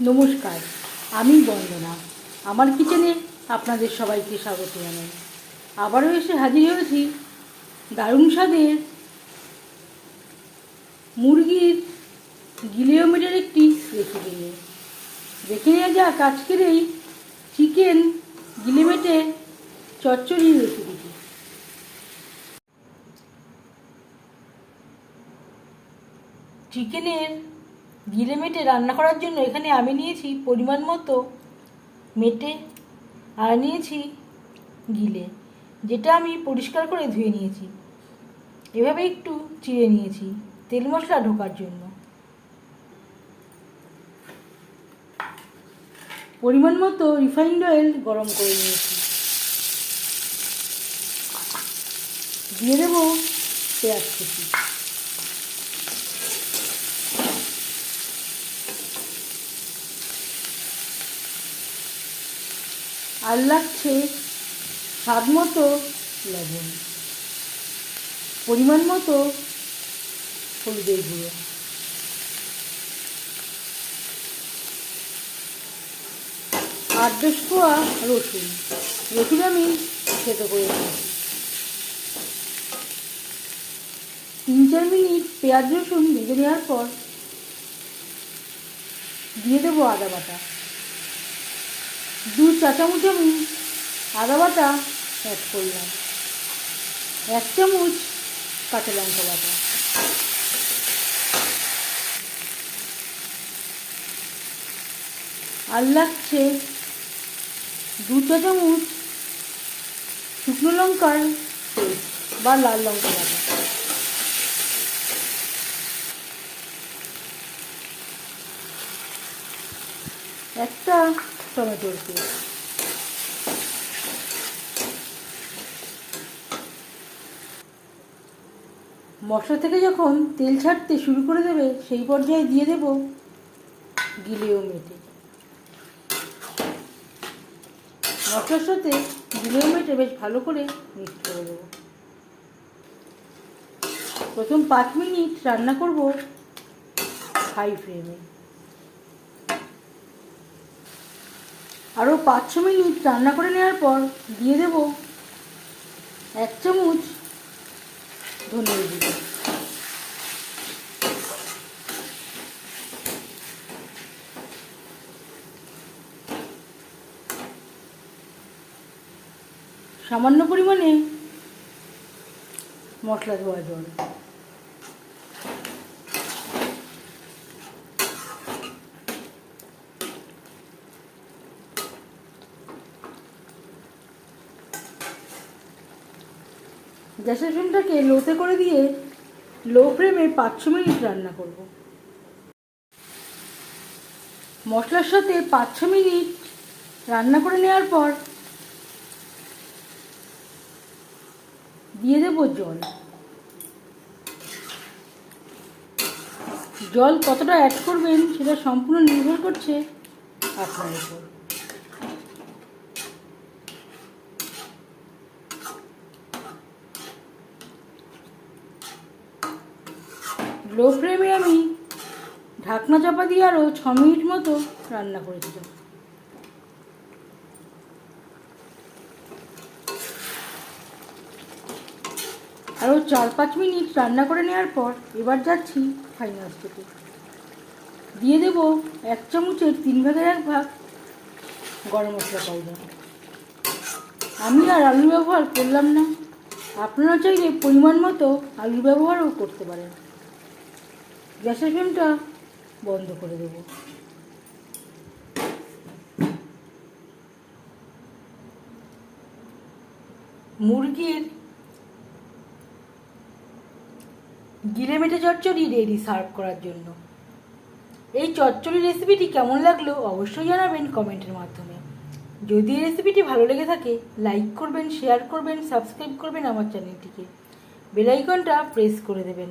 নমস্কার, আমি বন্দনা। আমার কিচেনে আপনাদের সবাইকে স্বাগত জানাই। আবারও এসে হাজির হয়েছি দারুণ স্বাদের মুরগির গিলিওমিটার একটি রেসিপি নিয়ে। দেখে নেওয়া যাক আজকের এই চিকেন গিলিমেটে চচ্চড়ির রেসিপিটি চিকেনের গিলে মেটে রান্না করার জন্য এখানে আমি নিয়েছি পরিমাণ মতো মেটে আর নিয়েছি গিলে, যেটা আমি পরিষ্কার করে ধুয়ে নিয়েছি। এভাবে একটু চিড়ে নিয়েছি তেল মশলা ঢোকার জন্য। পরিমাণ মতো রিফাইন্ড অয়েল গরম করে নিয়েছি। দিয়ে দেবো পেঁয়াজ কুচি। আর লাগছে স্বাদ মতো লবণ, পরিমাণ মতো হলুদের গুঁড়ো। আট দশ কোয়া রসুন। রসুন আমি খেতে করে তিন চার মিনিট পেঁয়াজ রসুন ভেজে নেওয়ার পর দিয়ে দেবো আদা বাটা। দু চা চামচ আমি আদা বাটা অ্যাড করলাম। এক চামচ কাঁচা লঙ্কা বাটা। আর লাগছে দু চা চামচ শুকনো লঙ্কার বা লাল লঙ্কা বাটা। একটা টমেটোর পেস্ট মশলা থেকে যখন তেল ছাড়তে শুরু করে দেবে, সেই পর্যায়ে দিয়ে দেব গিলেও মেটে। মশলার সাথে গিলেও মেটে বেশ ভালো করে মিক্স করে দেবো। প্রথম পাঁচ মিনিট রান্না করব হাই ফ্লেমে। আরও পাঁচ ছ মিনিট রান্না করে নেওয়ার পর দিয়ে দেব এক চামচ ধনিয়া সামান্য পরিমাণে মশলা দেওয়া জল গ্যাসের ফ্লেমটাকে লোতে করে দিয়ে লো ফ্লেমে পাঁচ ছ মিনিট রান্না করব। মশলার সাথে পাঁচ ছ মিনিট রান্না করে নেওয়ার পর দিয়ে দেবো জল। জল কতটা অ্যাড করবেন সেটা সম্পূর্ণ নির্ভর করছে আপনার উপর। লো ফ্লেমে আমি ঢাকনা চাপা দিয়ে আরও ছ মিনিট মতো রান্না করেছিলাম আরও চার পাঁচ মিনিট রান্না করে নেওয়ার পর এবার যাচ্ছি ফাইনাল স্টেপে দিয়ে দেবো এক চামচের তিন ভাগের এক ভাগ গরম মশলা পাউডার আমি আর আলু ব্যবহার করলাম না। আপনারা চাইলে পরিমাণ মতো আলু ব্যবহারও করতে পারেন। গ্যাসের ফ্লেমটা বন্ধ করে দেব। মুরগির গিলে মেটে চচ্চড়ি রেডি সার্ভ করার জন্য। এই চচ্চড়ি রেসিপিটি কেমন লাগল অবশ্যই জানাবেন কমেন্টের মাধ্যমে। যদি রেসিপিটি ভালো লেগে থাকে লাইক করবেন শেয়ার করবেন সাবস্ক্রাইব করবেন আমার চ্যানেলটিকে বেলাইকনটা প্রেস করে দেবেন।